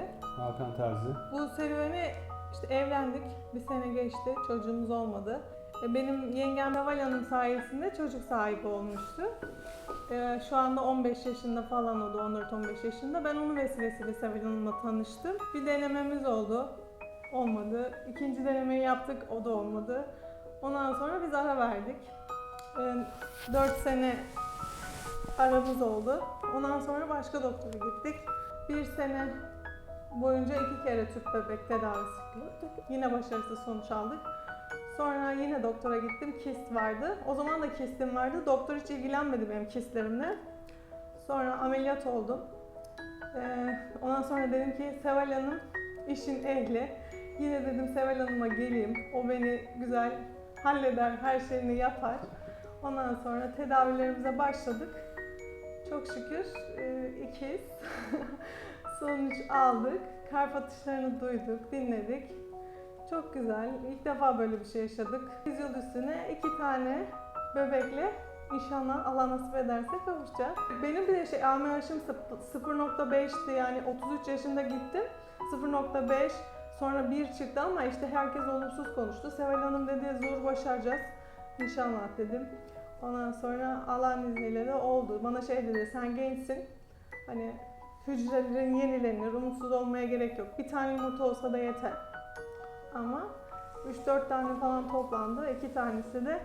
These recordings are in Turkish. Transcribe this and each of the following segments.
Terzi. Hakan Terzi. Bu serüveni işte evlendik. Bir sene geçti. Çocuğumuz olmadı. E, Benim yengem Seval Hanım sayesinde çocuk sahibi olmuştu. E, Şu anda 15 yaşında falan oldu, 14-15 yaşında. Ben onun vesilesiyle Seval Hanım'la tanıştım. Bir denememiz oldu. Olmadı. İkinci denemeyi yaptık, o da olmadı. Ondan sonra biz ara verdik. 4 sene aramız oldu. Ondan sonra başka doktora gittik. Bir sene boyunca iki kere tüp bebek tedavisi gördük. Yine başarısız sonuç aldık. Sonra yine doktora gittim. Kist vardı. O zaman da kistim vardı. Doktor hiç ilgilenmedi benim kistlerimle. Sonra ameliyat oldum. Ee, ondan sonra dedim ki Seval Hanım işin ehli. Yine dedim Seval Hanım'a geleyim. O beni güzel halleder, her şeyini yapar. Ondan sonra tedavilerimize başladık. Çok şükür e, ikiz. Sonuç aldık. Kalp atışlarını duyduk, dinledik. Çok güzel. İlk defa böyle bir şey yaşadık. 100 yıl üstüne iki tane bebekle inşallah Allah nasip ederse kavuşacağız. Benim bir de şey AMH'ım 0.5'ti yani 33 yaşında gittim. 0.5 sonra 1 çıktı ama işte herkes olumsuz konuştu. Seval Hanım dedi zor başaracağız. İnşallah dedim. Ondan sonra Allah'ın izniyle de oldu. Bana şey dedi sen gençsin. Hani hücrelerin yenilenir, umutsuz olmaya gerek yok. Bir tane yumurta olsa da yeter. Ama 3-4 tane falan toplandı. İki tanesi de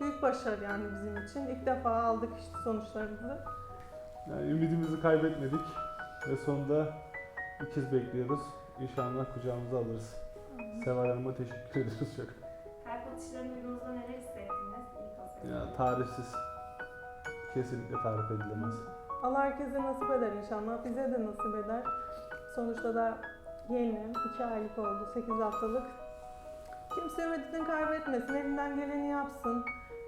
büyük başarı yani bizim için. İlk defa aldık işte sonuçlarımızı. Yani ümidimizi kaybetmedik ve sonunda ikiz bekliyoruz. İnşallah kucağımıza alırız. Seval Hanım'a teşekkür ederiz çok. Kalp atışlarını duyduğunuzda neler hissettiniz? İlk. Ya tarifsiz. Kesinlikle tarif edilemez. Allah herkese nasip eder inşallah. Bize de nasip eder. Sonuçta da yeni, 2 aylık oldu, 8 haftalık. Kimse ümidini kaybetmesin, elinden geleni yapsın.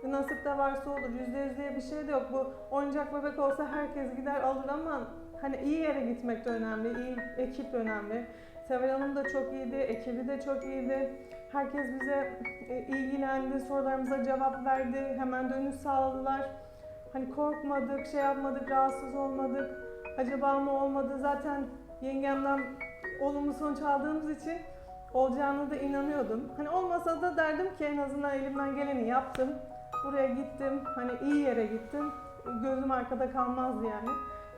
Nasip de varsa olur, yüzde yüz diye bir şey de yok. Bu oyuncak bebek olsa herkes gider alır ama hani iyi yere gitmek de önemli, iyi ekip önemli. Seval Hanım da çok iyiydi, ekibi de çok iyiydi. Herkes bize e, ilgilendi, sorularımıza cevap verdi, hemen dönüş sağladılar. Hani korkmadık, şey yapmadık, rahatsız olmadık. Acaba mı olmadı? Zaten yengemden olumlu sonuç aldığımız için olacağına da inanıyordum. Hani olmasa da derdim ki en azından elimden geleni yaptım. Buraya gittim, hani iyi yere gittim. Gözüm arkada kalmazdı yani.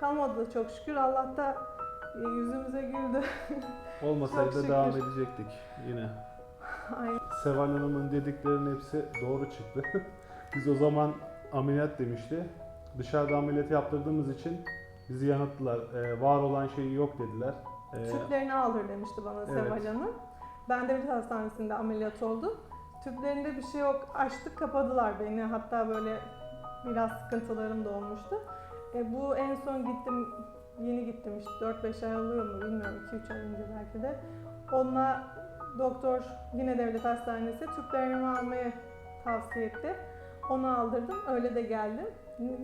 Kalmadı da çok şükür. Allah da e, yüzümüze güldü. Olmasaydı devam edecektik yine. Aynen. Seval Hanım'ın dediklerinin hepsi doğru çıktı. Biz o zaman ameliyat demişti. Dışarıda ameliyat yaptırdığımız için bizi yanılttılar. Ee, var olan şey yok dediler. Ee, Tüplerini aldır demişti bana Evet. Seval Hanım. Ben devlet hastanesinde ameliyat oldum. Tüplerinde bir şey yok. Açtık kapadılar beni. Hatta böyle biraz sıkıntılarım da olmuştu. E, bu en son gittim, yeni gittim işte 4-5 ay oluyor mu bilmiyorum 2-3 ay önce belki de. Onunla doktor yine devlet hastanesi tüplerimi almayı tavsiye etti. Onu aldırdım. Öyle de geldim.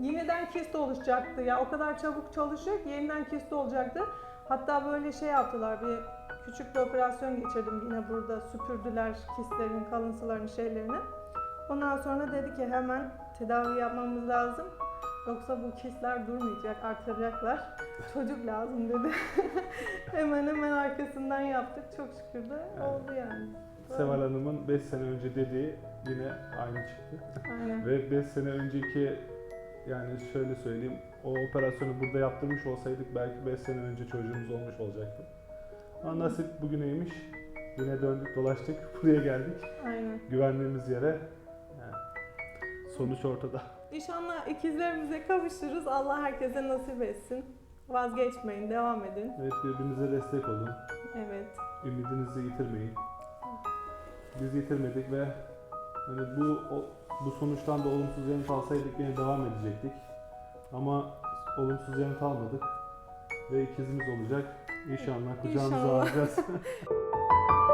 Yeniden kist oluşacaktı. Ya o kadar çabuk çalışıyor ki yeniden kist olacaktı. Hatta böyle şey yaptılar. Bir küçük bir operasyon geçirdim yine burada. Süpürdüler kistlerin kalıntılarını, şeylerini. Ondan sonra dedi ki hemen tedavi yapmamız lazım. Yoksa bu kistler durmayacak, artacaklar. Çocuk lazım dedi. hemen hemen arkasından yaptık. Çok şükür de oldu yani. Seval Hanım'ın 5 sene önce dediği yine aynı çıktı. Aynen. Ve 5 sene önceki yani şöyle söyleyeyim o operasyonu burada yaptırmış olsaydık belki 5 sene önce çocuğumuz olmuş olacaktı. Ama nasip bugüneymiş. Yine döndük dolaştık buraya geldik. Aynen. Güvendiğimiz yere. Yani sonuç ortada. İnşallah ikizlerimize kavuşuruz. Allah herkese nasip etsin. Vazgeçmeyin, devam edin. Evet birbirinize destek olun. Evet. Ümidinizi yitirmeyin. Biz yitirmedik ve hani bu o, bu sonuçtan da olumsuz yanıt alsaydık yine devam edecektik. Ama olumsuz yanıt almadık ve ikizimiz olacak. İnşallah kucağımıza İnşallah. alacağız.